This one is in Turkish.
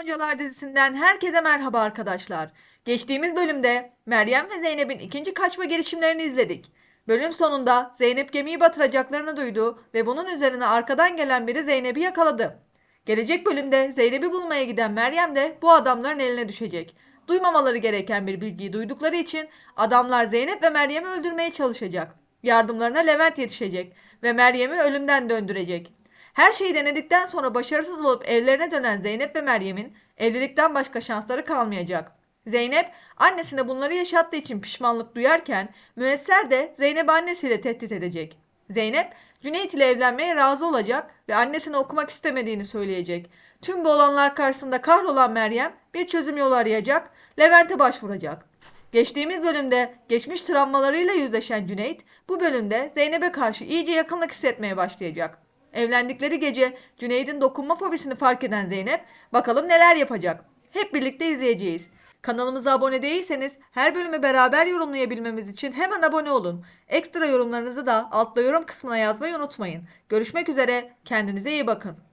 Goncalar dizisinden herkese merhaba arkadaşlar. Geçtiğimiz bölümde Meryem ve Zeynep'in ikinci kaçma girişimlerini izledik. Bölüm sonunda Zeynep gemiyi batıracaklarını duydu ve bunun üzerine arkadan gelen biri Zeynep'i yakaladı. Gelecek bölümde Zeynep'i bulmaya giden Meryem de bu adamların eline düşecek. Duymamaları gereken bir bilgiyi duydukları için adamlar Zeynep ve Meryem'i öldürmeye çalışacak. Yardımlarına Levent yetişecek ve Meryem'i ölümden döndürecek. Her şeyi denedikten sonra başarısız olup evlerine dönen Zeynep ve Meryem'in evlilikten başka şansları kalmayacak. Zeynep annesine bunları yaşattığı için pişmanlık duyarken Müesser de Zeynep annesiyle tehdit edecek. Zeynep Cüneyt ile evlenmeye razı olacak ve annesine okumak istemediğini söyleyecek. Tüm bu olanlar karşısında kahrolan Meryem bir çözüm yolu arayacak, Levent'e başvuracak. Geçtiğimiz bölümde geçmiş travmalarıyla yüzleşen Cüneyt bu bölümde Zeynep'e karşı iyice yakınlık hissetmeye başlayacak. Evlendikleri gece Cüneyt'in dokunma fobisini fark eden Zeynep bakalım neler yapacak. Hep birlikte izleyeceğiz. Kanalımıza abone değilseniz her bölümü beraber yorumlayabilmemiz için hemen abone olun. Ekstra yorumlarınızı da altta yorum kısmına yazmayı unutmayın. Görüşmek üzere, kendinize iyi bakın.